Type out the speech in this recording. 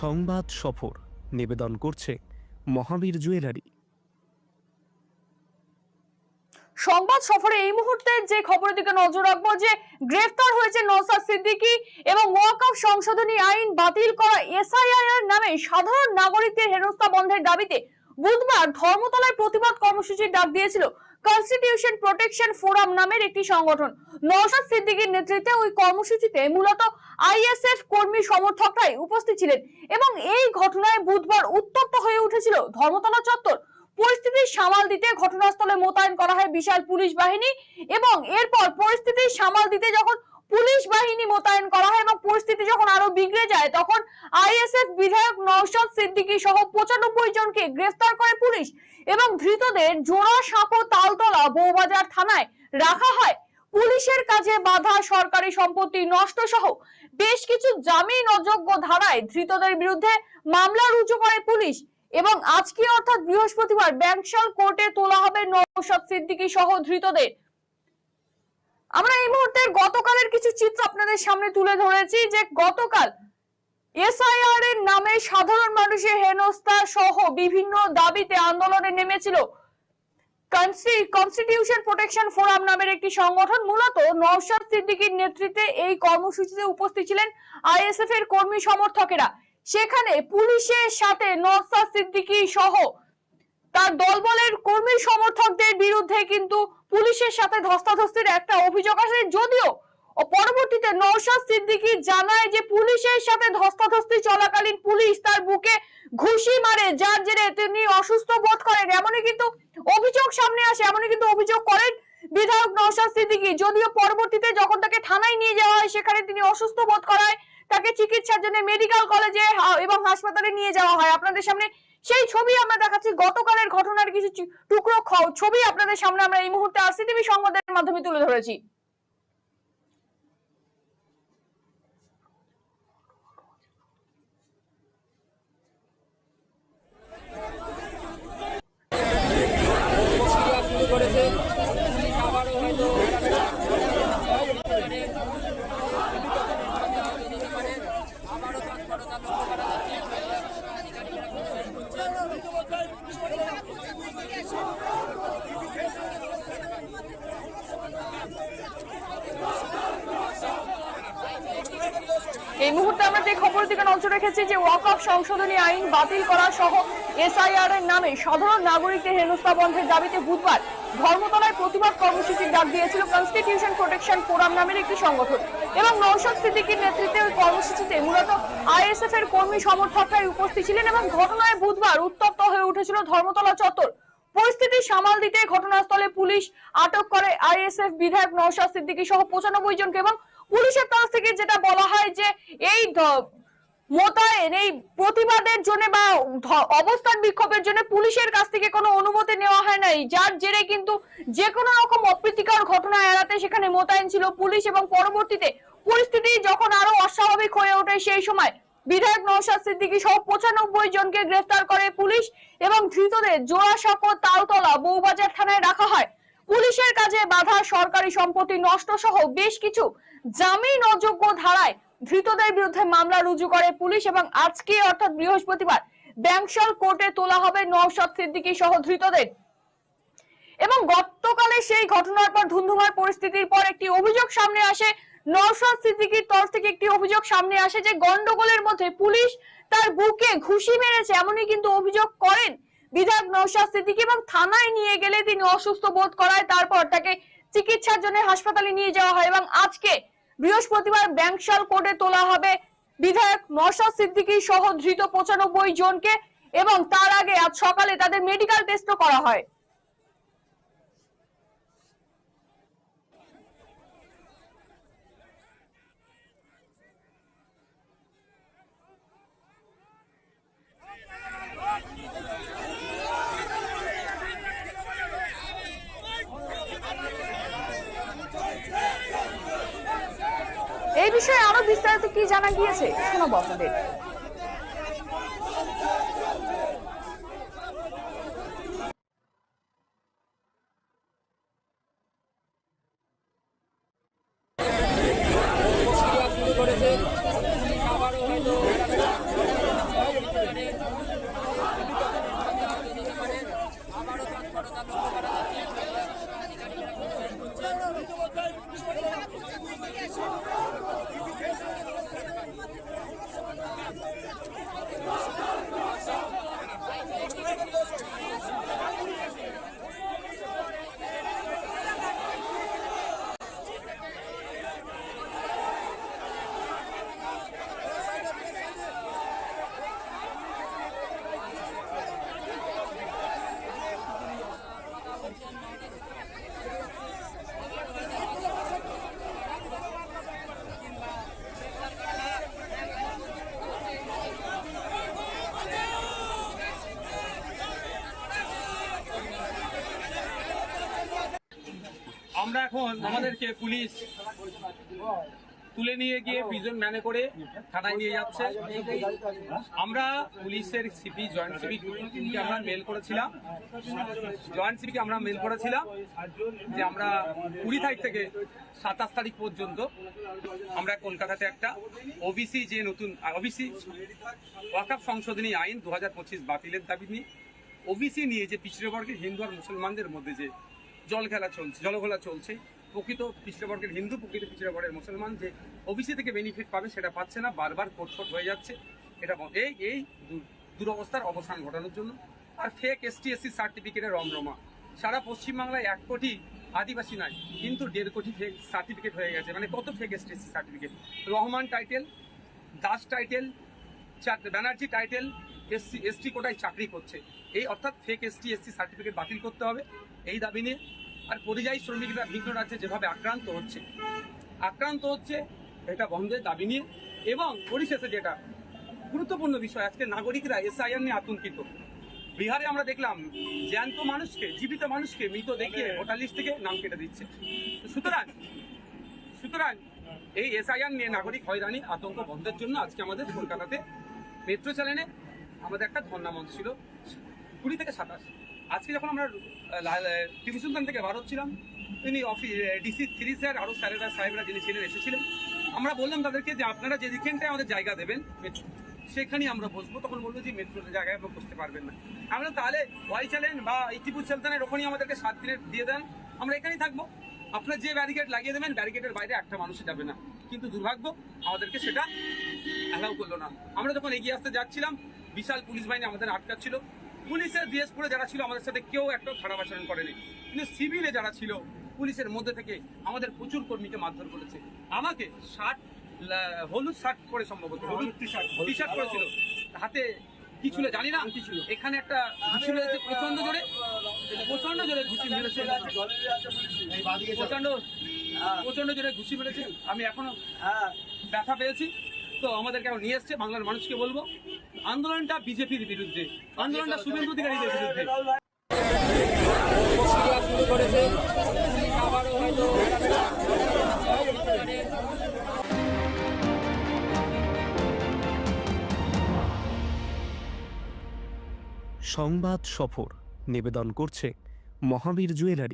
সংবাদ সফর নিবেদন করছে মহাবীর জুয়েলারি। সংবাদ সফরে এই মুহূর্তে যে খবরের দিকে নজর রাখব, যে গ্রেফতার হয়েছে নওসাদ সিদ্দিকী এবং ওয়াকফ সংশোধনী আইন বাতিল করা এসআইআর নামে সাধারণ নাগরিকদের হেনস্থা বন্ধের দাবিতে বুধবার ধর্মতলায় প্রতিবাদ কর্মসূচির ডাক দিয়েছিল কনস্টিটিউশন প্রোটেকশন ফোরাম নামের একটি সংগঠন। নওশাদ সিদ্দিকীর নেতৃত্বে ওই কর্মসূচিতে মূলত আইএসএফ কর্মী সমর্থকরাই উপস্থিত ছিলেন এবং এই ঘটনায় বুধবার উত্তপ্ত হয়ে উঠেছিল ধর্মতলা চত্বর। পরিস্থিতি সামাল দিতে ঘটনাস্থলে মোতায়েন করা হয় বিশাল পুলিশ বাহিনী এবং এরপর পরিস্থিতি সামাল দিতে যখন পুলিশ বাহিনী মোতায়েন করা হয় এবং পরিস্থিতি যখন আরও বিগড়ে যায়, তখন আইএসএফ বিধায়ক নওশাদ সিদ্দিকী সহ পঁচানব্বই জনকে গ্রেফতার করে পুলিশ এবং ধৃতদের জোড়া সাঁকো তালতলা বৌবাজার থানায় রাখা হয়। পুলিশের কাজে বাধা, সরকারি সম্পত্তি নষ্ট সহ বেশ কিছু জামিন অযোগ্য ধারায় ধৃতদের বিরুদ্ধে মামলা রুজু করে পুলিশ এবং আজকে অর্থাৎ বৃহস্পতিবার ব্যাংশাল কোর্টে তোলা হবে নৌশাদ সিদ্দিকী সহ ধৃতদের। আমরা এই মুহূর্তে গতকালের কিছু চিত্র আপনাদের সামনে তুলে ধরেছি যে গতকাল এসআইআর এর নামে সাধারণ মানুষের হেনস্থা সহ বিভিন্ন দাবিতে আন্দোলনে নেমেছিল কনস্টিটিউশন প্রোটেকশন ফোরাম নামের একটি সংগঠন। মূলত নওশাদ সিদ্দিকীর নেতৃত্বে এই কর্মসূচিতে উপস্থিত ছিলেন আইএসএফ এর কর্মী সমর্থকেরা। সেখানে পুলিশের সাথে নওশাদ সিদ্দিকী সহ তার দলবলের কর্মী সমর্থকদের বিরুদ্ধে কিন্তু পুলিশের সাথে ধস্তাধস্তির একটা অভিযোগ আসে। যদিও ও পরবর্তীতে নওশাদ সিদ্দিকী জানায় যে পুলিশের সাথে ধস্তাধস্তি চলাকালীন পুলিশ তার বুকে ঘুষি মারে, যার জেরে তিনি অসুস্থ বোধ করেন। এমনই কিন্তু অভিযোগ সামনে আসে, এমনই কিন্তু অভিযোগ করেন বিধায়ক নওশাদ সিদ্দিকী। যদিও পরবর্তীতে যখন তাকে থানায় নিয়ে যাওয়া হয়, সেখানে তিনি অসুস্থ বোধ করায় তাকে চিকিৎসার জন্য মেডিকেল কলেজে এবং হাসপাতালে নিয়ে যাওয়া হয়। আপনাদের সামনে সেই ছবি আমরা দেখাচ্ছি। গতকালের ঘটনার কিছু টুকরো ছবি আপনাদের সামনে আমরা এই মুহূর্তে আরসিটিভি সংবাদের মাধ্যমে তুলে ধরেছি। খবরের দিকে নজর রেখেছি যে ওয়াকফ সংশোধনী আইন বাতিল করা সহ এসআইআর এর নামে সাধারণ নাগরিকদের হেনস্থা বন্ধের দাবিতে বুধবার ধর্মতলায় প্রতিবাদ কর্মসূচির ডাক দিয়েছিল কনস্টিটিউশন প্রোটেকশন ফোরাম নামের একটি সংগঠন এবং নৌশাদ সিদ্দিকীর নেতৃত্বে ওই কর্মসূচিতে মূলত আইএসএফ এর কর্মী সমর্থকরাই উপস্থিত ছিলেন এবং ঘটনায় বুধবার উত্তপ্ত হয়ে উঠেছিল ধর্মতলা চত্বর। পরিস্থিতি সামাল দিতে ঘটনাস্থলে পুলিশ আটক করে আইএসএফ বিধায়ক নওশাদ সিদ্দিকী সহ পঁচানব্বই জনকে এবং পুলিশের কাছ থেকে যেটা বলা হয় যে এই মোতায়েন এই প্রতিবাদের জন্য বা অবস্থান বিক্ষোভের জন্য পুলিশের কাছ থেকে কোনো অনুমতি নেওয়া হয় নাই। যার জেরে কিন্তু যে কোনো রকম অপ্রীতিকর ঘটনা এড়াতে সেখানে মোতায়েন ছিল পুলিশ এবং পরবর্তীতে পরিস্থিতি যখন আরও অস্বাভাবিক হয়ে ওঠে সেই সময় বিধায়ক নৌশাদ সিদ্দিকী সহ পঁচানব্বই জনকে গ্রেফতার করে পুলিশ এবং ধৃতদের জোড়াসাঁকো তালতলা বৌবাজার থানায় রাখা হয়। পুলিশের কাজে বাধা, সরকারি সম্পত্তি নষ্ট সহ বেশ কিছু জামিন অযোগ্য ধারায় ধৃতদের বিরুদ্ধে মামলা রুজু করে পুলিশ এবং আজকে অর্থাৎ বৃহস্পতিবার ব্যাংশাল কোর্টে তোলা হবে নওশাদ সিদ্দিকী সহ ধৃতদের। এবং গতকালে সেই ঘটনার পর ধুন্ধুমার পরিস্থিতির পর একটি অভিযোগ সামনে আসে। নওশাদ সিদ্দিকীর তরফ থেকে একটি অভিযোগ সামনে আসে যে, গন্ডগোলের মধ্যে পুলিশ তার বুকে ঘুষি মেরেছে এমনই কিন্তু অভিযোগ করেন বিধায়ক নওশাদ সিদ্দিকী এবং থানায় নিয়ে গেলে তিনি অসুস্থ বোধ করায় তারপর তাকে চিকিৎসার জন্য হাসপাতালে নিয়ে যাওয়া হয় এবং আজকে বৃহস্পতিবার ব্যাংকশাল কোর্টে তোলা হবে। বিধায়ক মশা সিদ্দিকী সহ ধৃত পঁচানব্বই জনকে এবং তার আগে আজ সকালে তাদের মেডিকেল টেস্টও করা হয় এই বিষয়ে আরও বিস্তারিত কি জানা গিয়েছে? শোনাবো আপনাদের আমরা এখন আমাদেরকে পুলিশ তুলে নিয়ে গিয়ে প্রিজন ম্যানে করে থানায় নিয়ে যাচ্ছে। আমরা পুলিশের সিপি জয়েন্ট সিপিকে আমরা মেল করেছিলাম। জয়েন্ট সিপিকে আমরা মেল করেছিলাম যে আমরা কুড়ি তারিখ থেকে সাতাশ তারিখ পর্যন্ত আমরা কলকাতাতে একটা ওবিসি যে নতুন ওবিসি ওয়াকাপ সংশোধনী আইন দু হাজার পঁচিশ বাতিলের দাবি নিয়ে ওবিসি নিয়ে যে পিছড়ে বর্গের হিন্দু আর মুসলমানদের মধ্যে যে জল খেলা চলছে জলঘোলা চলছে। প্রকৃত পিছড়ে বর্গের হিন্দু, প্রকৃত পিছড়ে বর্গের মুসলমান যে ওবিসি থেকে বেনিফিট পাবে সেটা পাচ্ছে না, বারবার কোটফোট হয়ে যাচ্ছে। এটা এই এই দুরবস্থার অবসান ঘটানোর জন্য। আর ফেক এসটি এসসি সার্টিফিকেটের রমরমা। সারা পশ্চিমবাংলায় এক কোটি আদিবাসী নাই, কিন্তু দেড় কোটি ফেক সার্টিফিকেট হয়ে গেছে। মানে কত fake ST SC certificate Rahman title Das title Banerjee title SC ST কোটায় চাকরি করছে। এই অর্থাৎ ফেক এসটি এসসি সার্টিফিকেট বাতিল করতে হবে। এই দাবি নিয়ে আর পরিযায়ী শ্রমিকরা ভিন্ন রাজ্যে যেভাবে আক্রান্ত হচ্ছে আক্রান্ত হচ্ছে এটা বন্ধের দাবি নিয়ে এবং পরিশেষে যেটা গুরুত্বপূর্ণ বিষয় আজকে নাগরিকরা এসআইআর নিয়ে আতঙ্কিত। বিহারে আমরা দেখলাম জ্যান্ত মানুষকে জীবিত মানুষকে মৃত দেখিয়ে ভোটার লিস্ট থেকে নাম কেটে দিচ্ছে। সুতরাং সুতরাং এই এসআইআর নিয়ে নাগরিক হয়রানি আতঙ্ক বন্ধের জন্য আজকে আমাদের কলকাতাতে মেট্রো চ্যানেলে আমাদের একটা ধর্ণা মঞ্চ ছিল কুড়ি থেকে সাতাশ। আজকে যখন আমরা টিভি সুলতান থেকে বার হচ্ছিলাম তিনি অফিস ডিসি থ্রি স্যার আরও স্যারেরা, সাহেবরা যিনি ছিলেন, এসেছিলেন। আমরা বললাম তাদেরকে যে আপনারা যে যেখানটায় আমাদের জায়গা দেবেন সেখানেই আমরা বসবো। তখন বলল যে মেট্রোর জায়গায় আপনারা বসতে পারবেন না। আমরা তাহলে ওয়াই চ্যানেল বা টিপু সুলতানের ওখানেই আমাদেরকে সাত দিনের দিয়ে দেন। আমরা এখানেই থাকব। আপনার যে ব্যারিকেড লাগিয়ে দেবেন ব্যারিকেডের বাইরে একটা মানুষ যাবে না। কিন্তু দুর্ভাগ্য, আমাদেরকে সেটা অ্যালাউ করল না। আমরা যখন এগিয়ে আসতে যাচ্ছিলাম, বিশাল পুলিশ বাহিনী আমাদের আটকাচ্ছিল। পুলিশের ড্রেস পরে যারা ছিল আমাদের সাথে কেউ একটা খারাপ আচরণ করেনি। কিন্তু সিভিলে যারা ছিল পুলিশের মধ্যে থেকে আমাদের প্রচুর কর্মীকে মারধর করেছে। আমাকে শার্ট হলুদ শার্ট পরে সম্ভবত হলুদ টি শার্ট টি শার্ট পরেছিল হাতে কি ছিল জানি না। কি ছিল? এখানে একটা ঘুষি মেরেছে প্রচণ্ড জোরে। প্রচণ্ড জোরে ঘুষি মেরেছে। প্রচণ্ড প্রচণ্ড জোরে ঘুষি মেরেছে। আমি এখনও ব্যথা পেয়েছি। তো আমাদেরকে এখন নিয়ে এসছে বাংলার মানুষকে বলব। আন্দোলনটা বিজেপির বিরুদ্ধে আন্দোলনটা শুভেন্দু অধিকারীদের বিরুদ্ধে। সংবাদ সফর নিবেদন করছে মহাবীর জুয়েলারি।